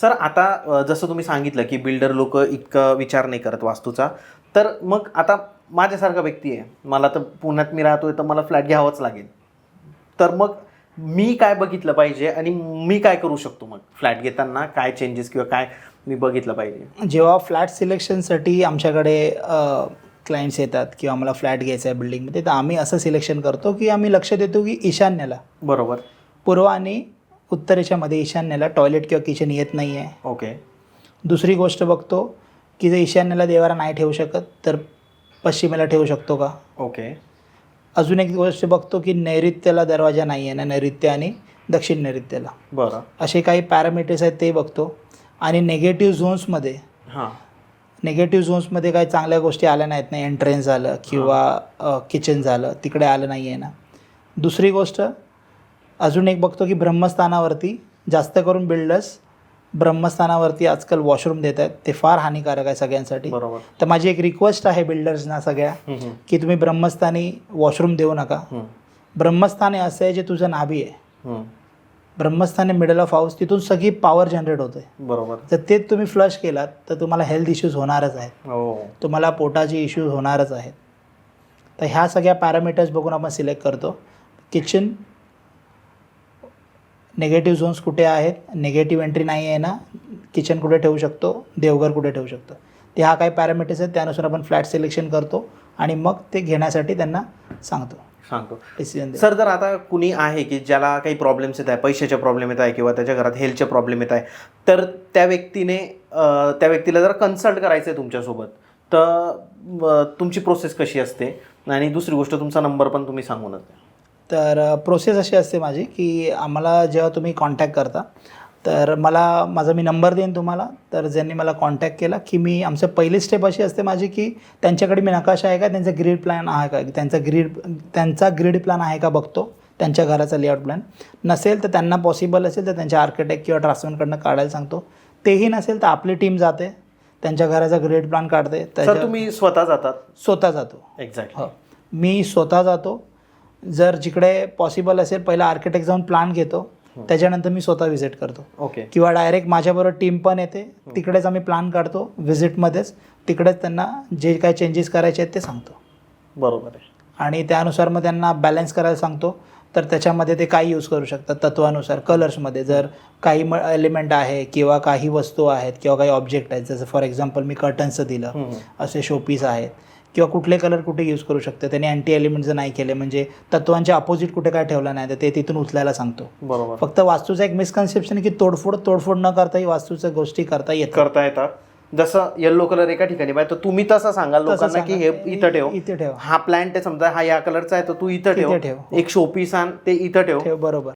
Sir आता जसं तुम्ही सांगितलं की बिल्डर लोक इतकं विचार नाही करत वास्तूचा तर मग आता माझ्यासारखा व्यक्ती आहे. मला तर पुण्यात मी राहतोय तर मला फ्लॅट घ्यावाच लागेल. तर मग मी काय बघितलं पाहिजे आणि मी काय करू शकतो मग? फ्लॅट घेताना काय चेंजेस किंवा काय मी बघितलं पाहिजे? जेव्हा फ्लॅट सिलेक्शनसाठी आमच्याकडे क्लायंट्स येतात किंवा आम्हाला फ्लॅट घ्यायचा आहे बिल्डिंगमध्ये तर आम्ही असं सिलेक्शन करतो की आम्ही लक्ष देतो की ईशान्येला. बरोबर. पूर्व आणि उत्तरेच्यामध्ये ईशान्येला टॉयलेट किंवा किचन येत नाही आहे ओके दुसरी गोष्ट बघतो की जर ईशान्येला देवारा नाही ठेवू शकत तर पश्चिमेला ठेवू शकतो का? ओके अजून एक गोष्ट बघतो की नैऋत्याला दरवाजा नाही आहे ना नैऋत्य आणि दक्षिण नैऋत्याला. बरं. असे काही पॅरामीटर्स आहेत ते बघतो. आणि नेगेटिव्ह झोन्समध्ये हां. नेगेटिव्ह झोन्समध्ये काही चांगल्या गोष्टी आल्या नाहीत ना एंट्रन्स झालं किंवा किचन झालं तिकडे आलं नाही आहे ना. दुसरी गोष्ट अजून एक बघतो की ब्रह्मस्थानावरती जास्त करून बिल्डर्स ब्रह्मस्थानावरती आजकाल वॉशरूम देत आहेत. ते फार हानिकारक आहे सगळ्यांसाठी. बरोबर. तर माझी एक रिक्वेस्ट आहे बिल्डर्सना सगळ्या हम्म, की तुम्ही ब्रह्मस्थानी वॉशरूम देऊ नका. हम्म, ब्रह्मस्थान हे असं आहे जे तुझं नाभी आहे. हम्म. ब्रह्मस्थान मिडल ऑफ हाऊस तिथून सगळी पॉवर जनरेट होते. बरोबर. तर तेच तुम्ही फ्लश केलात तर तुम्हाला हेल्थ इश्यूज होणारच आहेत. हो. तुम्हाला पोटाचे इश्यूज होणारच आहेत. तर ह्या सगळ्या पॅरामीटर्स बघून आपण सिलेक्ट करतो. किचन नेगेटिव्ह झोन्स कुठे आहेत? नेगेटिव्ह एंट्री नाही आहे ना? किचन कुठे ठेवू शकतो? देवघर कुठे ठेवू शकतो? ते हा काही पॅरामीटर्स आहेत त्यानुसार आपण फ्लॅट सिलेक्शन करतो आणि मग ते घेण्यासाठी त्यांना सांगतो. सांगतो. डिसिजन सर जर आता कुणी आहे की ज्याला काही प्रॉब्लेम्स येत आहे पैशाचे प्रॉब्लेम येत आहे किंवा त्याच्या घरात हेल्थचे प्रॉब्लेम येत आहे तर त्या व्यक्तीने त्या व्यक्तीला जर कन्सल्ट करायचं आहे तुमच्यासोबत तर तुमची प्रोसेस कशी असते? आणि दुसरी गोष्ट तुमचा नंबर पण तुम्ही सांगूनच द्या. तर प्रोसेस अशी असते माझी की आम्हाला जेव्हा तुम्ही कॉन्टॅक्ट करता तर मला माझा मी नंबर देईन तुम्हाला. तर ज्यांनी मला कॉन्टॅक्ट केला की मी आमचं पहिली स्टेप अशी असते माझी की त्यांच्याकडे मी नकाशा आहे का त्यांचा ग्रीड प्लॅन आहे का त्यांचा ग्रीड त्यांचा ग्रीड प्लॅन आहे का बघतो त्यांच्या घराचा लेआउट प्लॅन नसेल तर त्यांना पॉसिबल असेल तर त्यांच्या आर्किटेक्ट किंवा ड्राफ्टमॅनकडनं काढायला सांगतो. तेही नसेल तर आपली टीम जाते त्यांच्या घराचा ग्रीड प्लॅन काढते त्याच्या तुम्ही स्वतः जातात? स्वतः जातो. एक्झॅक्ट हो. मी स्वतः जातो जर जिकडे पॉसिबल असेल पहिला आर्किटेक्ट जाऊन प्लॅन घेतो. त्याच्यानंतर मी स्वतः व्हिजिट करतो. ओके किंवा डायरेक्ट माझ्याबरोबर टीम पण येते. तिकडेच आम्ही प्लॅन काढतो व्हिजिटमध्येच तिकडेच त्यांना जे काही चेंजेस करायचे आहेत ते सांगतो. बरोबर आहे. आणि त्यानुसार मग त्यांना बॅलन्स करायला सांगतो. तर त्याच्यामध्ये ते काही यूज करू शकतात. तत्वानुसार कलर्समध्ये जर काही म एलिमेंट आहे किंवा काही वस्तू आहेत किंवा काही ऑब्जेक्ट आहेत. जसं फॉर एक्झाम्पल मी कर्टन्सचं दिलं. असे शोपीस आहेत. किंवा कुठले कलर कुठे यूज करू शकते? त्याने अँटी एलिमेंट जर नाही केले म्हणजे तत्वांच्या अपोजिट कुठे काय ठेवलं नाही तर ते तिथून उचलायला सांगतो. बरोबर. फक्त वास्तूचं एक मिसकन्सेप्शन की तोडफोड तोडफोड न करताही वास्तूच्या गोष्टी करता येतात. करता येतात. जसं येल्लो कलर एका ठिकाणी पाहिजे तर तुम्ही तसं सांगाल लोकांना की हे. इथं ठेव. इथे ठेव. हा प्लांट आहे समजा हा या कलरचा आहे तर तू इथं ठेव. ठेव. एक शोपीस आण ते इथं ठेव. ठेव बरोबर.